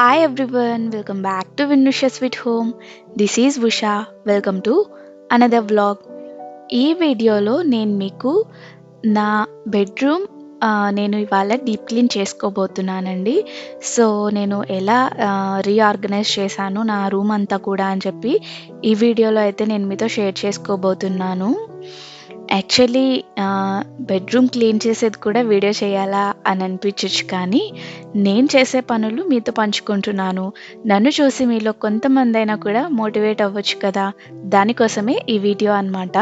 Hi everyone welcome back to Vinnusha sweet home this is Usha welcome to another vlog ఈ వీడియోలో నేను మీకు నా బెడ్రూమ్ నేను ఇవాళ డీప్ క్లీన్ చేసుకోబోతున్నానండి. సో నేను ఎలా రీఆర్గనైజ్ చేశాను నా రూమ్ అంతా కూడా అని చెప్పి ఈ వీడియోలో అయితే నేను మీతో షేర్ చేసుకోబోతున్నాను. యాక్చువల్లీ బెడ్రూమ్ క్లీన్ చేసేది కూడా వీడియో చేయాలా అని అనిపించచ్చు కానీ నేను చేసే పనులు మీతో పంచుకుంటున్నాను. నన్ను చూసి మీలో కొంతమంది అయినా కూడా మోటివేట్ అవ్వచ్చు కదా? దానికోసమే ఈ వీడియో అనమాట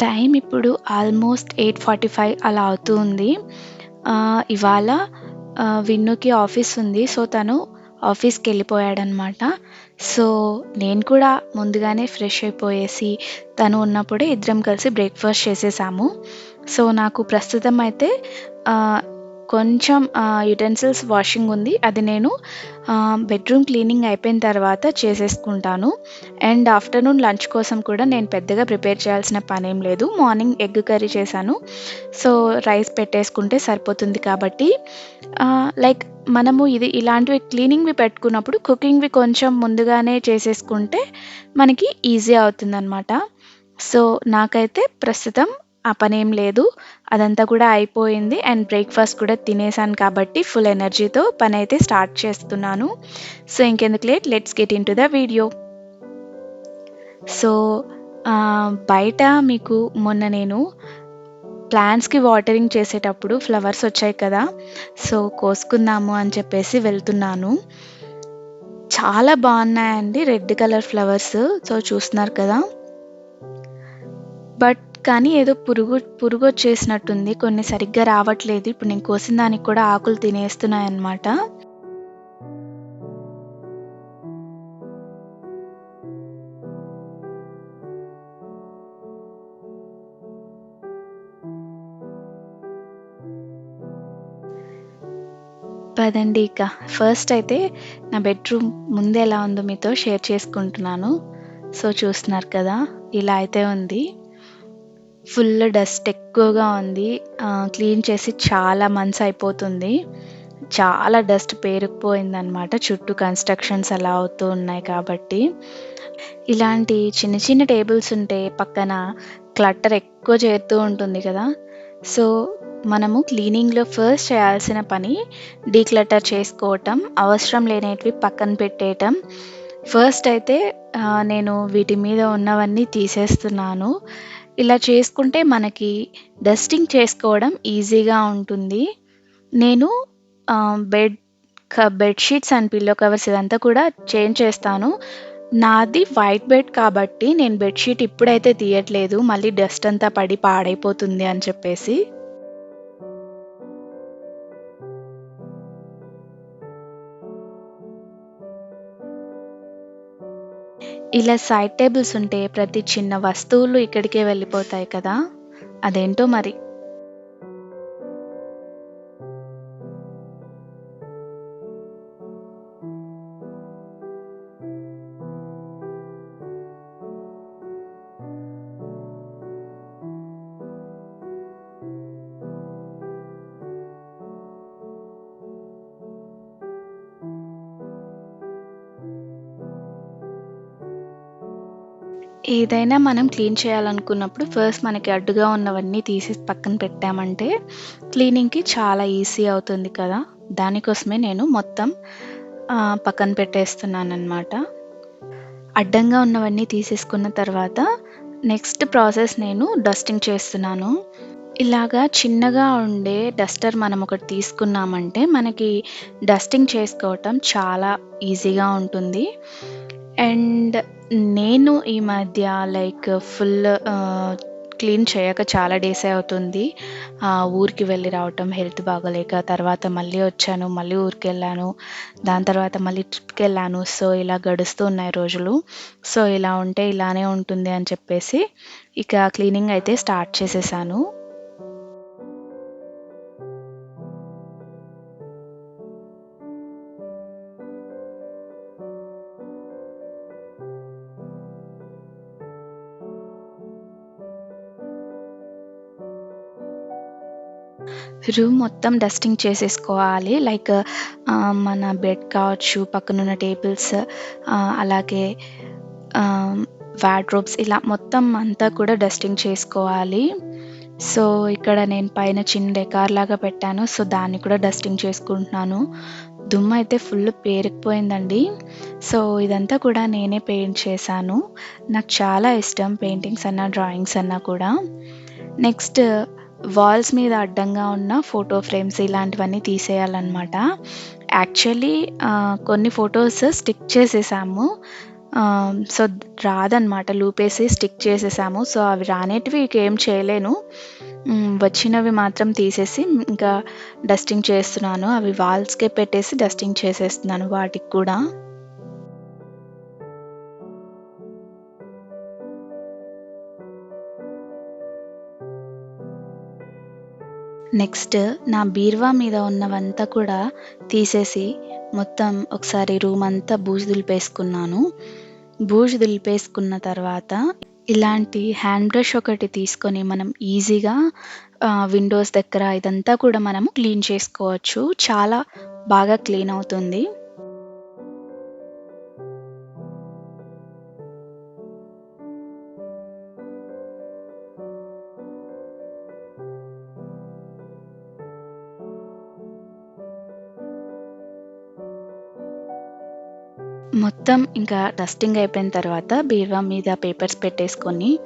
టైం ఇప్పుడు ఆల్మోస్ట్ ఎయిట్ ఫార్టీ ఫైవ్ అలా అవుతూ ఉంది ఇవాళ విన్నుకి ఆఫీస్ ఉంది. సో తను ఆఫీస్కి వెళ్ళిపోయాడనమాట సో నేను కూడా ముందుగానే ఫ్రెష్ అయిపోయేసి తను ఉన్నప్పుడే ఇద్దరం కలిసి బ్రేక్ఫాస్ట్ చేసేసాము. సో నాకు ప్రస్తుతం అయితే కొంచెం యుటెన్సిల్స్ వాషింగ్ ఉంది. అది నేను బెడ్రూమ్ క్లీనింగ్ అయిపోయిన తర్వాత చేసేసుకుంటాను. అండ్ ఆఫ్టర్నూన్ లంచ్ కోసం కూడా నేను పెద్దగా ప్రిపేర్ చేయాల్సిన పని ఏం లేదు. మార్నింగ్ ఎగ్ కర్రీ చేశాను. సో రైస్ పెట్టేసుకుంటే సరిపోతుంది కాబట్టి లైక్ మనము ఇది ఇలాంటివి క్లీనింగ్వి పెట్టుకున్నప్పుడు కుకింగ్వి కొంచెం ముందుగానే చేసేసుకుంటే మనకి ఈజీ అవుతుందన్నమాట. సో నాకైతే ప్రస్తుతం ఆ పనేం లేదు. అదంతా కూడా అయిపోయింది అండ్ బ్రేక్ఫాస్ట్ కూడా తినేసాను కాబట్టి ఫుల్ ఎనర్జీతో పని అయితే స్టార్ట్ చేస్తున్నాను. సో ఇంకెందుకు late let's get into the video so బయట మీకు మొన్న నేను ప్లాంట్స్కి వాటరింగ్ చేసేటప్పుడు ఫ్లవర్స్ వచ్చాయి కదా. సో కోసుకుందాము అని చెప్పేసి వెళ్తున్నాను. చాలా బాగున్నాయండి. రెడ్ కలర్ ఫ్లవర్స్ సో చూస్తున్నారు కదా. బట్ కానీ ఏదో పురుగు పురుగు వచ్చేసినట్టుంది. కొన్ని సరిగ్గా రావట్లేదు. ఇప్పుడు నేను కోసిన దానికి కూడా ఆకులు తినేస్తున్నాయి అన్నమాట పదండి ఇక. ఫస్ట్ అయితే నా బెడ్రూమ్ ముందు ఎలా ఉందో మీతో షేర్ చేసుకుంటున్నాను. సో చూస్తున్నారు కదా. ఇలా అయితే ఉంది. ఫుల్ డస్ట్ ఎక్కువగా ఉంది. క్లీన్ చేసి చాలా మంత్స్ అయిపోతుంది. చాలా డస్ట్ పేరుకుపోయిందనమాట చుట్టూ కన్స్ట్రక్షన్స్ అలా అవుతూ ఉన్నాయి కాబట్టి. ఇలాంటి చిన్న చిన్న టేబుల్స్ ఉంటే పక్కన క్లట్టర్ ఎక్కువ చేరుతూ ఉంటుంది కదా. సో మనము క్లీనింగ్లో ఫస్ట్ చేయాల్సిన పని డీక్లటర్ చేసుకోవటం అవసరం లేనివి పక్కన పెట్టేయటం. ఫస్ట్ అయితే నేను వీటి మీద ఉన్నవన్నీ తీసేస్తున్నాను. ఇలా చేసుకుంటే మనకి డస్టింగ్ చేసుకోవడం ఈజీగా ఉంటుంది. నేను బెడ్ క- బెడ్షీట్స్ అండ్ పిల్లో కవర్స్ ఇదంతా కూడా చేంజ్ చేస్తాను. నాది వైట్ బెడ్ కాబట్టి నేను బెడ్షీట్ ఇప్పుడైతే తీయట్లేదు. మళ్ళీ డస్ట్ అంతా పడి పాడైపోతుంది అని చెప్పేసి. ఇలా సైడ్ టేబుల్స్ ఉంటే ప్రతి చిన్న వస్తువులు ఇక్కడికే వెళ్ళిపోతాయి కదా? అదేంటో మరి? ఏదైనా మనం క్లీన్ చేయాలనుకున్నప్పుడు ఫస్ట్ మనకి అడ్డుగా ఉన్నవన్నీ తీసి పక్కన పెట్టామంటే క్లీనింగ్కి చాలా ఈజీ అవుతుంది కదా. దానికోసమే నేను మొత్తం పక్కన పెట్టేస్తున్నాను అనమాట అడ్డంగా ఉన్నవన్నీ తీసేసుకున్న తర్వాత నెక్స్ట్ ప్రాసెస్ నేను డస్టింగ్ చేస్తున్నాను. ఇలాగా చిన్నగా ఉండే డస్టర్ మనం ఒకటి తీసుకున్నామంటే మనకి డస్టింగ్ చేసుకోవటం చాలా ఈజీగా ఉంటుంది. అండ్ నేను ఈ మధ్య లైక్ ఫుల్ క్లీన్ చేయక చాలా డేసే అవుతుంది. ఊరికి వెళ్ళి రావటం హెల్త్ బాగోలేక తర్వాత మళ్ళీ వచ్చాను మళ్ళీ ఊరికి వెళ్ళాను దాని తర్వాత మళ్ళీ ట్రిప్కి వెళ్ళాను. సో ఇలా గడుస్తూ ఉన్నాయి రోజులు. సో ఇలా ఉంటే ఇలానే ఉంటుంది అని చెప్పేసి ఇక క్లీనింగ్ అయితే స్టార్ట్ చేసేసాను. రూమ్ మొత్తం డస్టింగ్ చేసేసుకోవాలి లైక్ మన బెడ్ కావచ్చు, పక్కనున్న టేబుల్స్ అలాగే ఆహ్, ఇలా మొత్తం అంతా కూడా డస్టింగ్ చేసుకోవాలి. సో, ఇక్కడ నేను పైన చిన్న డెకార్ లాగా పెట్టాను. సో, దాన్ని కూడా డస్టింగ్ చేసుకుంటున్నాను. దుమ్మయితే ఫుల్ పేరుకుపోయిందండి. సో, ఇదంతా కూడా నేనే పెయింట్ చేశాను. నాకు చాలా ఇష్టం పెయింటింగ్స్ అన్నా, డ్రాయింగ్స్ అన్నా కూడా. నెక్స్ట్ వాల్స్ మీద అడ్డంగా ఉన్న ఫోటో ఫ్రేమ్స్ ఇలాంటివన్నీ తీసేయాలన్నమాట యాక్చువల్లీ కొన్ని ఫొటోస్ స్టిక్ చేసేసాము. సో, రాదనమాట లూపేసి స్టిక్ చేసేసాము. సో, అవి రానేటివి ఇంకేం ఏం చేయలేను. వచ్చినవి మాత్రం తీసేసి ఇంకా డస్టింగ్ చేస్తున్నాను. అవి వాల్స్‌కే పెట్టేసి డస్టింగ్ చేసేస్తున్నాను వాటికి కూడా. నెక్స్ట్ నా బీరువా మీద ఉన్నవంతా కూడా తీసేసి మొత్తం ఒకసారి రూమ్ అంతా బూజు దులిపేసుకున్నాను. బూజు దులిపేసుకున్న తర్వాత ఇలాంటి హ్యాండ్ బ్రష్ ఒకటి తీసుకొని మనం ఈజీగా విండోస్ దగ్గర ఇదంతా కూడా మనము క్లీన్ చేసుకోవచ్చు. చాలా బాగా క్లీన్ అవుతుంది. మొత్తం ఇంకా డస్టింగ్ అయిపోయిన తర్వాత బీరువా మీద పేపర్స్ పెట్టేసుకొని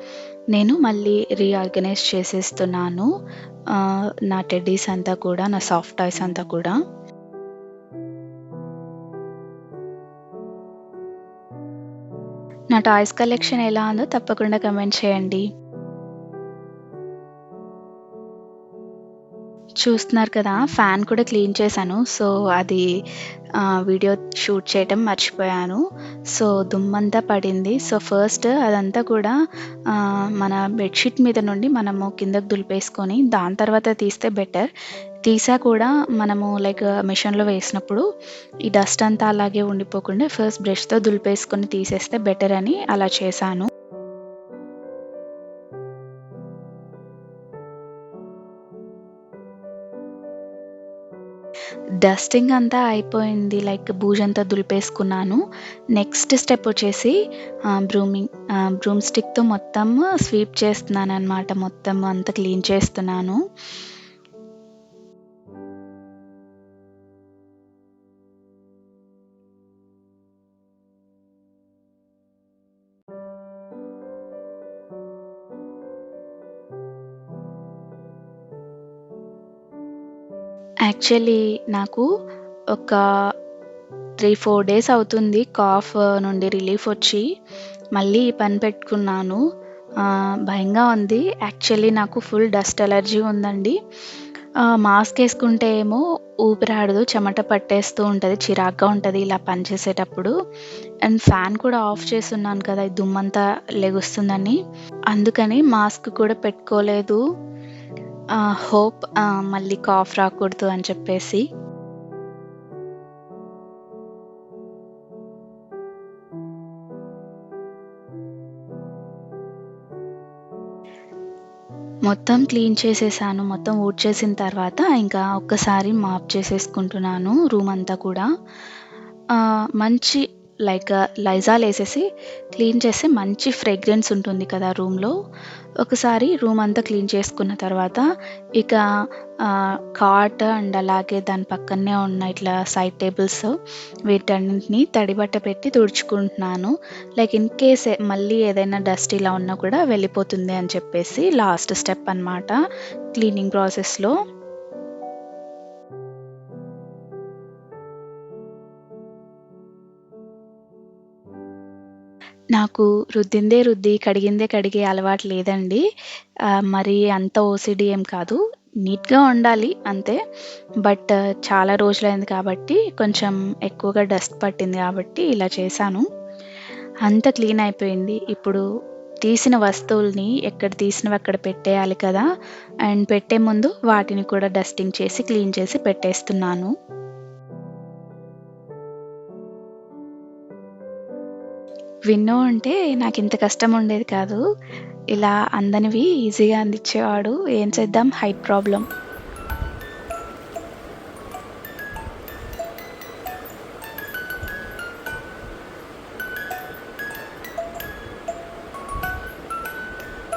నేను మళ్ళీ రీఆర్గనైజ్ చేసేస్తున్నాను. నా టెడ్డీస్ అంతా కూడా, నా సాఫ్ట్ టాయ్స్ అంతా కూడా. నా టాయ్స్ కలెక్షన్ ఎలా ఉందో తప్పకుండా కమెంట్ చేయండి. చూస్తున్నారు కదా! ఫ్యాన్ కూడా క్లీన్ చేశాను. సో, అది వీడియో షూట్ చేయటం మర్చిపోయాను. సో, దుమ్మంతా పడింది. సో, ఫస్ట్ అదంతా కూడా మన బెడ్‌షీట్ మీద నుండి మనము కిందకు దులిపేసుకొని దాని తర్వాత తీస్తే బెటర్. తీసా కూడా మనము లైక్ మిషన్‌లో వేసినప్పుడు ఈ డస్ట్ అంతా అలాగే ఉండిపోకుండా ఫస్ట్ బ్రష్‌తో దులిపేసుకొని తీసేస్తే బెటర్ అని అలా చేశాను. డస్టింగ్ అంతా అయిపోయింది. లైక్ బూజంతా దులిపేసుకున్నాను. నెక్స్ట్ స్టెప్ వచ్చేసి బ్రూమింగ్ బ్రూమ్ స్టిక్‌తో మొత్తం స్వీప్ చేస్తున్నాను అనమాట మొత్తం అంతా క్లీన్ చేస్తున్నాను. యాక్చువల్లీ నాకు ఒక 3, 4 డేస్ అవుతుంది కాఫ్ నుండి రిలీఫ్ వచ్చి. మళ్ళీ ఈ పని పెట్టుకున్నాను. భయంగా ఉంది. యాక్చువల్లీ నాకు ఫుల్ డస్ట్ ఎలర్జీ ఉందండి. మాస్క్ వేసుకుంటే ఏమో ఊపిరాడదు. చెమట పట్టేస్తూ ఉంటుంది చిరాగ్గా ఉంటుంది ఇలా పని చేసేటప్పుడు. అండ్ ఫ్యాన్ కూడా ఆఫ్ చేస్తున్నాను కదా! ఈ దుమ్మంతా లెగుస్తుందని. అందుకని మాస్క్ కూడా పెట్టుకోలేదు. హోప్ మళ్ళీ కాఫ్ రాకూడదు అని చెప్పేసి. మొత్తం క్లీన్ చేసేసాను. మొత్తం ఊడ్చేసిన తర్వాత ఇంకా ఒక్కసారి మాప్ చేసేసుకుంటున్నాను రూమ్ అంతా కూడా. మంచి లైక్ లైజాల్ వేసేసి క్లీన్ చేస్తే మంచి ఫ్రేగ్రెన్స్ ఉంటుంది కదా రూమ్‌లో. ఒకసారి రూమ్ అంతా క్లీన్ చేసుకున్న తర్వాత ఇక కాట్ అండ్ అలాగే దాని పక్కనే ఉన్న ఇట్లా సైడ్ టేబుల్స్ వీటన్నింటిని తడిబట్ట పెట్టి తుడుచుకుంటున్నాను. లైక్ ఇన్ కేస్ మళ్ళీ ఏదైనా డస్ట్ ఇలా ఉన్నా కూడా వెళ్ళిపోతుంది అని చెప్పేసి లాస్ట్ స్టెప్ అనమాట క్లీనింగ్ ప్రాసెస్‌లో. నాకు రుద్దిందే రుద్ది, కడిగిందే కడిగే అలవాటు లేదండి. మరి అంత ఓసిడి ఏం కాదు. నీట్‌గా ఉండాలి అంతే. బట్ చాలా రోజులైంది కాబట్టి కొంచెం ఎక్కువగా డస్ట్ పట్టింది కాబట్టి ఇలా చేశాను. అంత క్లీన్ అయిపోయింది. ఇప్పుడు తీసిన వస్తువుల్ని ఎక్కడ తీసినవి అక్కడ పెట్టేయాలి కదా! అండ్ పెట్టే ముందు వాటిని కూడా డస్టింగ్ చేసి, క్లీన్ చేసి పెట్టేస్తున్నాను. విన్నో అంటే నాకు ఇంత కష్టం ఉండేది కాదు. ఇలా అందనివి ఈజీగా అందించేవాడు ఏం చేద్దాం? Height problem.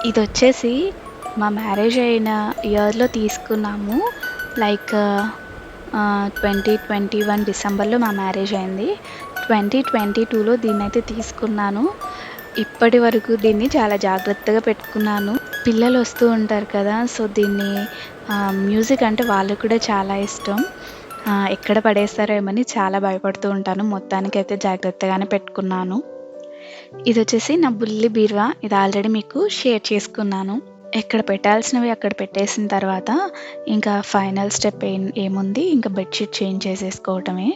ఇది వచ్చేసి మా మ్యారేజ్ అయిన ఇయర్లో తీసుకున్నాము. లైక్ ట్వంటీ ట్వంటీ వన్ డిసెంబర్లో మా మ్యారేజ్ అయింది. 2022లో దీన్నైతే తీసుకున్నాను. ఇప్పటి వరకు దీన్ని చాలా జాగ్రత్తగా పెట్టుకున్నాను. పిల్లలు వస్తూ ఉంటారు కదా! సో, దీన్ని మ్యూజిక్ అంటే వాళ్ళకి కూడా చాలా ఇష్టం. ఎక్కడ పడేస్తారేమని చాలా భయపడుతూ ఉంటాను. మొత్తానికైతే జాగ్రత్తగానే పెట్టుకున్నాను. ఇది వచ్చేసి నా బుల్లి బీరువా. ఇది ఆల్రెడీ మీకు షేర్ చేసుకున్నాను. ఎక్కడ పెట్టాల్సినవి అక్కడ పెట్టేసిన తర్వాత ఇంకా ఫైనల్ స్టెప్ ఏం ఏముంది ఇంకా బెడ్‌షీట్ చేంజ్ చేసేసుకోవటమే.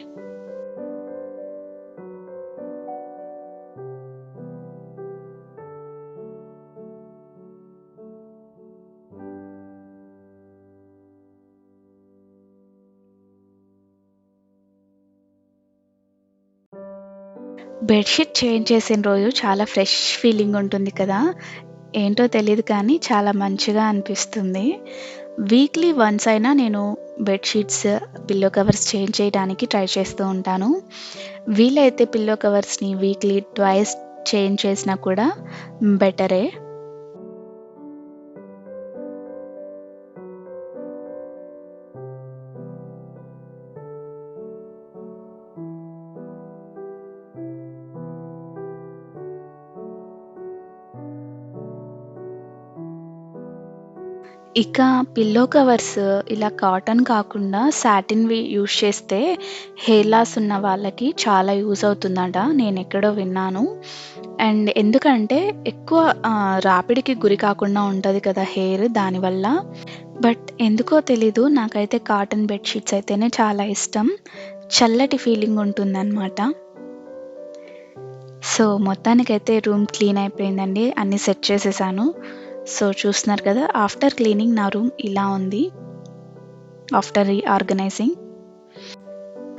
బెడ్‌షీట్ చేంజ్ చేసిన రోజు చాలా ఫ్రెష్ ఫీలింగ్ ఉంటుంది కదా! ఏంటో తెలియదు కానీ చాలా మంచిగా అనిపిస్తుంది. వీక్లీ వన్స్ అయినా నేను బెడ్‌షీట్స్, పిల్లో కవర్స్ చేంజ్ చేయడానికి ట్రై చేస్తూ ఉంటాను. వీలైతే పిల్లో కవర్స్‌ని వీక్లీ ట్వైస్ చేంజ్ చేసినా కూడా బెటరే. ఇక పిల్లో కవర్స్ ఇలా కాటన్ కాకుండా సాటిన్‌వి యూజ్ చేస్తే హెయిర్ లాస్ ఉన్న వాళ్ళకి చాలా యూజ్ అవుతుందట. నేనెక్కడో విన్నాను. అండ్ ఎందుకంటే ఎక్కువ రాపిడికి గురి కాకుండా ఉంటుంది కదా హెయిర్ దానివల్ల. బట్ ఎందుకో తెలీదు నాకైతే కాటన్ బెడ్‌షీట్స్ అయితేనే చాలా ఇష్టం. చల్లటి ఫీలింగ్ ఉంటుందనమాట. సో, మొత్తానికైతే రూమ్ క్లీన్ అయిపోయిందండి. అన్నీ సెట్ చేసేసాను. సో, చూస్తున్నారు కదా! ఆఫ్టర్ క్లీనింగ్ నా రూమ్ ఇలా ఉంది. After reorganising.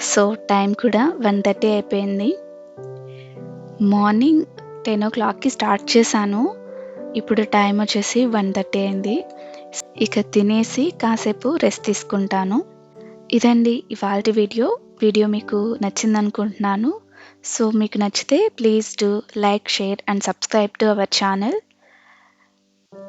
సో, టైం కూడా 1:30 అయిపోయింది. మార్నింగ్ 10:00కి స్టార్ట్ చేశాను. ఇప్పుడు టైం వచ్చేసి 1:30 అయింది. ఇక తినేసి కాసేపు రెస్ట్ తీసుకుంటాను. ఇదండి ఇవాల్టి వీడియో. వీడియో మీకు నచ్చిందనుకుంటున్నాను. సో, మీకు నచ్చితే please do like, share and subscribe to our channel.